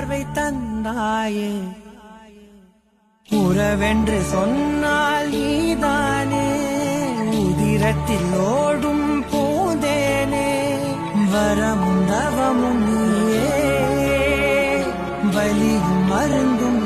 பார்வை தந்தாயே. உறவென்று சொன்னால் நீதானே. உதிரத்தில் ஓடும் பூந்தேனே. வரமும் தவமும் நீயே. வலியும் மருந்தும்